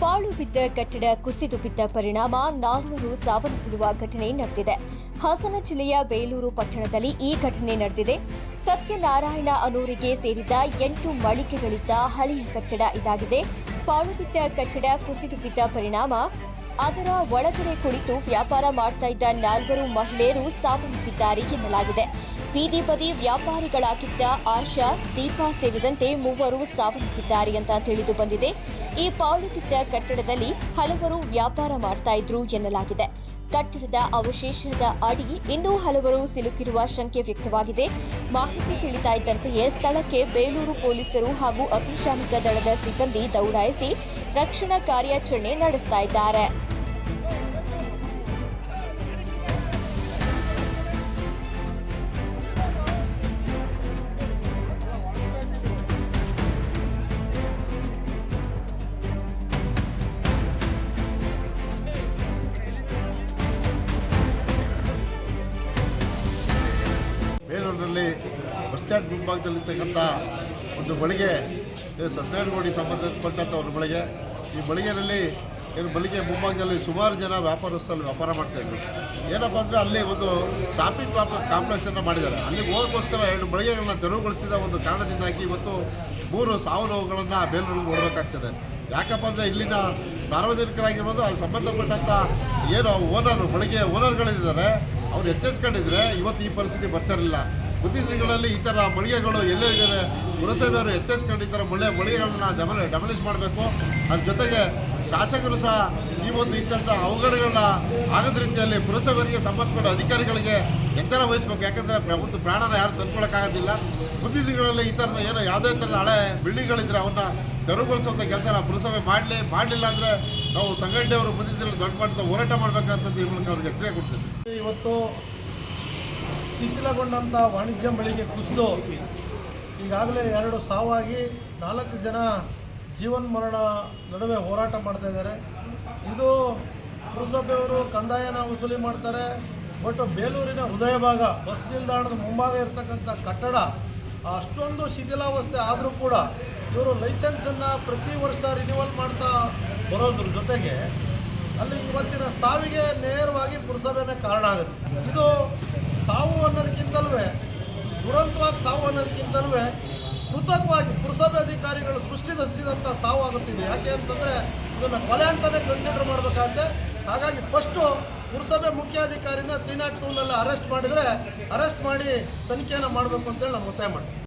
ಪಾಳು ಬಿದ್ದ ಕಟ್ಟಡ, ಕುಸಿದು ಬಿದ್ದ ಪರಿಣಾಮ, ನಾಲ್ವರು ಸಾವನ್ನಪ್ಪಿರುವ ಘಟನೆ ನಡೆದಿದೆ. ಹಾಸನ ಜಿಲ್ಲೆಯ ಬೇಲೂರು ಪಟ್ಟಣದಲ್ಲಿ ಈ ಘಟನೆ ನಡೆದಿದೆ. ಸತ್ಯನಾರಾಯಣ ಅನೂರಿಗೆ ಸೇರಿದ ಎಂಟು ಮಳಿಗೆಗಳಿದ್ದ ಹಳೆಯ ಕಟ್ಟಡ ಇದಾಗಿದೆ. ಪಾಳು ಬಿದ್ದ ಕಟ್ಟಡ, ಕುಸಿದು ಬಿದ್ದ ಪರಿಣಾಮ, ಅದರ ಒಳಗಡೆ ಕುಳಿತು ವ್ಯಾಪಾರ ಮಾಡ್ತಾ ಇದ್ದ ನಾಲ್ವರು ಮಹಿಳೆಯರು ಸಾವನ್ನಪ್ಪಿದ್ದಾರೆ ಎನ್ನಲಾಗಿದೆ. ಬೀದಿ ಬದಿ ವ್ಯಾಪಾರಿಗಳಾಗಿದ್ದ ಆಶಾ, ದೀಪಾ ಸೇರಿದಂತೆ ಮೂವರು ಸಾವನ್ನಪ್ಪಿದ್ದಾರೆ ಅಂತ ತಿಳಿದು ಬಂದಿದೆ. ಈ ಪಾಳು ಬಿದ್ದ ಕಟ್ಟಡದಲ್ಲಿ ಹಲವರು ವ್ಯಾಪಾರ ಮಾಡ್ತಾ ಇದ್ರು ಎನ್ನಲಾಗಿದೆ. ಕಟ್ಟಡದ ಅವಶೇಷದ ಅಡಿ ಇನ್ನೂ ಹಲವರು ಸಿಲುಕಿರುವ ಶಂಕೆ ವ್ಯಕ್ತವಾಗಿದೆ. ಮಾಹಿತಿ ತಿಳಿತಾ ಇದ್ದಂತೆಯೇ ಸ್ಥಳಕ್ಕೆ ಬೇಲೂರು ಪೊಲೀಸರು ಹಾಗೂ ಅಗ್ನಿಶಾಮಕ ದಳದ ಸಿಬ್ಬಂದಿ ದೌಡಾಯಿಸಿ ರಕ್ಷಣಾ ಕಾರ್ಯಾಚರಣೆ ನಡೆಸ್ತಾ ಇದ್ದಾರೆ. ಬೇಲೂರಿನಲ್ಲಿ ಬಸ್ ಸ್ಟ್ಯಾಂಡ್ ಮುಂಭಾಗದಲ್ಲಿರ್ತಕ್ಕಂಥ ಒಂದು ಬಳಿಗೆ ಇದು ಸತ್ಯನಾರಾಯಣಗೋಡಿ ಸಂಬಂಧಪಟ್ಟಂಥ ಒಂದು ಬಳಿಗೆ. ಈ ಬಳಿಗೆಯಲ್ಲಿ ಏನು ಬಳಿಗೆ ಮುಂಭಾಗದಲ್ಲಿ ಸುಮಾರು ಜನ ವ್ಯಾಪಾರಸ್ಥರಲ್ಲಿ ವ್ಯಾಪಾರ ಮಾಡ್ತಾಯಿದ್ರು. ಏನಪ್ಪ ಅಂದರೆ ಅಲ್ಲಿ ಒಂದು ಶಾಪಿಂಗ್ ಕಾಂಪ್ಲೆಕ್ಸನ್ನು ಮಾಡಿದ್ದಾರೆ. ಅಲ್ಲಿ ಹೋಗೋಕ್ಕೋಸ್ಕರ ಎರಡು ಮಳಿಗೆಗಳನ್ನ ತೆರವುಗೊಳಿಸಿದ ಒಂದು ಕಾರಣದಿಂದಾಗಿ ಇವತ್ತು ಮೂರು ಸಾವು ನೋವುಗಳನ್ನು ಬೇಲೂರಲ್ಲಿ ನೋಡಬೇಕಾಗ್ತದೆ. ಯಾಕಪ್ಪ ಅಂದರೆ ಇಲ್ಲಿನ ಸಾರ್ವಜನಿಕರಾಗಿರ್ಬೋದು ಅಲ್ಲಿ ಸಂಬಂಧಪಟ್ಟಂಥ ಏನು ಓನರು, ಬಳಿಗೆ ಓನರ್ಗಳಿದ್ದಾರೆ, ಅವ್ರು ಎಚ್ಚೆತ್ಕೊಂಡಿದ್ರೆ ಇವತ್ತು ಈ ಪರಿಸ್ಥಿತಿ ಬರ್ತಿರಲಿಲ್ಲ ಮುಂದಿನ ದಿನಗಳಲ್ಲಿ ಈ ಥರ ಮಳಿಗೆಗಳು ಎಲ್ಲೇ ಇದ್ದಾವೆ ಪುರಸಭೆಯವರು ಎಚ್ಚೆತ್ಕೊಂಡು ಈ ಥರ ಮಳೆ, ಮಳಿಗೆಗಳನ್ನ ಡಮಲ ಡಮಲಿಷ್ ಮಾಡಬೇಕು. ಅದ್ರ ಜೊತೆಗೆ ಶಾಸಕರು ಸಹ ಈ ಒಂದು ಇಂಥ ಅವಘಡಗಳನ್ನ ಆಗದ ರೀತಿಯಲ್ಲಿ ಪುರಸಭೆಯವರಿಗೆ ಸಂಬಂಧಪಟ್ಟ ಅಧಿಕಾರಿಗಳಿಗೆ ಎಚ್ಚರ ವಹಿಸಬೇಕು. ಯಾಕಂದರೆ ಒಂದು ಪ್ರಾಣನ ಯಾರು ತಂದ್ಕೊಳ್ಳೋಕ್ಕಾಗೋದಿಲ್ಲ ಮುಂದಿನ ದಿನಗಳಲ್ಲಿ ಈ ಥರದ ಏನೋ ಯಾವುದೇ ಥರದ ಹಳೆ ಬಿಲ್ಡಿಂಗ್ಗಳಿದ್ರೆ ಅವನ್ನ ತೆರವುಗೊಳಿಸುವಂಥ ಕೆಲಸ ಪುರಸಭೆ ಮಾಡಲಿ, ಮಾಡಲಿಲ್ಲ ಅಂದರೆ ನಾವು ಸಂಘಟನೆಯವರು ಮುಂದಿನ ದಿನದಲ್ಲಿ ದೊಡ್ಡ ಮಟ್ಟದ ಹೋರಾಟ ಮಾಡಬೇಕಂತ ಈ ಮೂಲಕ ಅವ್ರಿಗೆ ಎಚ್ಚರಿಕೆ ಕೊಡ್ತೀವಿ. ಇವತ್ತು ಶಿಥಿಲಗೊಂಡಂಥ ವಾಣಿಜ್ಯ ಮಳಿಗೆ ಕುಸಿದು ಈಗಾಗಲೇ ಎರಡು ಸಾವಾಗಿ ನಾಲ್ಕು ಜನ ಜೀವನ್ ಮರಣ ನಡುವೆ ಹೋರಾಟ ಮಾಡ್ತಾ ಇದ್ದಾರೆ. ಇದು ಪುರಸಭೆಯವರು ಕಂದಾಯನ ವಸೂಲಿ ಮಾಡ್ತಾರೆ. ಬಟ್ ಬೇಲೂರಿನ ಹೃದಯ ಭಾಗ, ಬಸ್ ನಿಲ್ದಾಣದ ಮುಂಭಾಗ ಇರತಕ್ಕಂಥ ಕಟ್ಟಡ, ಅಷ್ಟೊಂದು ಶಿಥಿಲಾವಸ್ಥೆ ಆದರೂ ಕೂಡ ಇವರು ಲೈಸೆನ್ಸನ್ನು ಪ್ರತಿ ವರ್ಷ ರಿನ್ಯೂವಲ್ ಮಾಡ್ತಾ ಬರೋದ್ರ ಜೊತೆಗೆ ಅಲ್ಲಿ ಇವತ್ತಿನ ಸಾವಿಗೆ ನೇರವಾಗಿ ಪುರಸಭೆನೇ ಕಾರಣ ಆಗುತ್ತೆ. ಇದು ಸಾವು ಅನ್ನೋದಕ್ಕಿಂತಲೂ ದುರಂತವಾಗಿ ಸಾವು ಅನ್ನೋದಕ್ಕಿಂತಲೂ ಕೃತಕವಾಗಿ ಪುರಸಭೆ ಅಧಿಕಾರಿಗಳು ಸೃಷ್ಟಿ ದಸಿದಂಥ ಸಾವು ಆಗುತ್ತಿದೆ. ಯಾಕೆ ಅಂತಂದರೆ, ಇದನ್ನು ಕೊಲೆ ಅಂತಲೇ ಕನ್ಸಿಡರ್ ಮಾಡಬೇಕಾಗತ್ತೆ. ಹಾಗಾಗಿ ಫಸ್ಟು ಪುರಸಭೆ ಮುಖ್ಯಾಧಿಕಾರಿನ ತ್ರೀ ನಾಟ್ ಟೂನಲ್ಲಿ ಅರೆಸ್ಟ್ ಮಾಡಿದರೆ ಅರೆಸ್ಟ್ ಮಾಡಿ ತನಿಖೆಯನ್ನು ಮಾಡಬೇಕು ಅಂತೇಳಿ ನಾನು ಒತ್ತಾಯ ಮಾಡ್ತೀನಿ